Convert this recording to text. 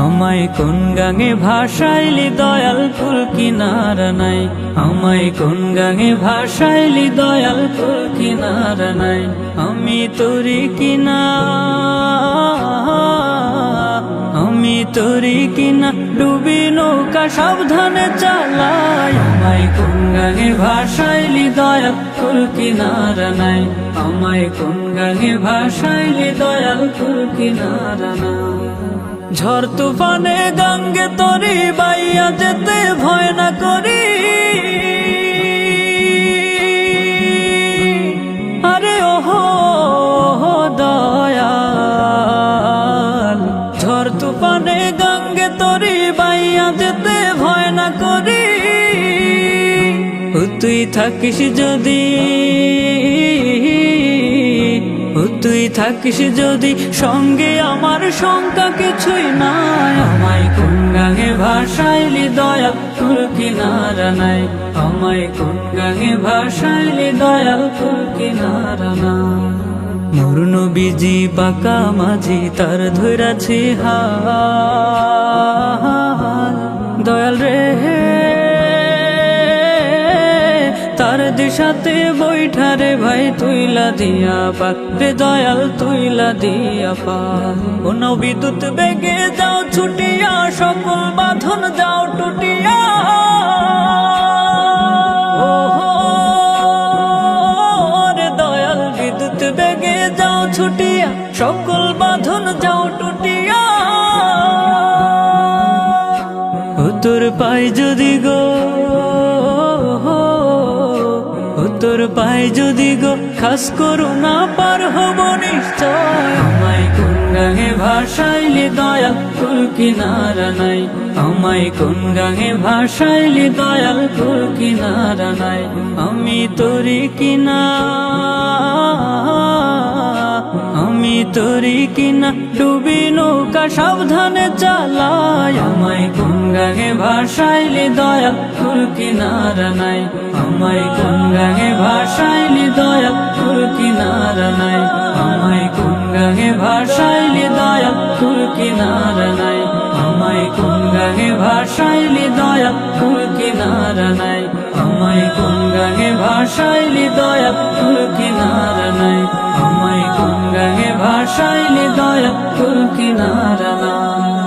আমায় কোন গাঙে ভাসাইলি দয়াল ফুল কিনার নাই আমায় কোন গাঙে ভাসাইলি দয়াল ফুল কিনার নাই আমি তোরে কিনা তোরি কিনা ডুবি নৌকা সাবধানে চালাই আমায় কোন ভাষায় ভাসাইলি ফুল কিনার নাই। আমায় কোন গাঙে ভাসাইলি ফুল কিনার নাই। ঝড় তুফানে গঙ্গে তরি, বাইয়া যেতে ভয় না করি। যেতে ভয় না করি। তুই থাকিস যদি তুই থাকিস যদি, সঙ্গে আমার শঙ্কা কিছুই নাই। আমায় কোন গাঙে ভাসাইলি দয়াল ফুল কিনারা নাই। আমায় কোন গাঙে ভাসাইলি দয়াল ফুল কিনারা নাই। মরুন বিজি পাকা মাঝি, তার ধৈরাছি হাল তার দিশাতে বৈঠারে ভাই, তুইলা দিয়া পাক রে দয়াল, তুইলা দিয়া পাক কোন বিদ্যুৎ বেগে যাও, ছুটিয়া, সকল বাঁধন যাও, টুটিয়া। দয়াল, বিদ্যুৎ, বেগে যাও, ছুটিয়া, সকল বাঁধন যাও, টুটিয়া। তোর পাই যদি গো তোর যদি গো খাস করো না, পার হব নিশ্চয়। আমায় কোন গাঙে ভাষাইলে দয়াল, ফুল কিনারা নাই। আমায় কোন গাঙে ভাষাইলে দয়াল, ফুল কিনারা নাই। আমি তোর কিনা তোরি কিনা ডুবি নৌকা সাবধানে চালাই আমায় কোন গাঙে ভাসাইলি দয়াল ফুল কিনারা নাই। আমায় কোন গাঙে ভাসাইলি দয়াল ফুল কিনারা নাই। আমায় কোন গাঙে ভাসাইলি দয়াল ফুল কিনারা নাই। আমায় কোন গাঙে ভাসাইলি দয়াল ফুল কিনারা নাই। আমায় কোন গাঙে ভাসাইলি দয়াল ফুল নাই আমায় কোন গাঙে ভাসাইলি দয়াল ফুল কিনারা নাই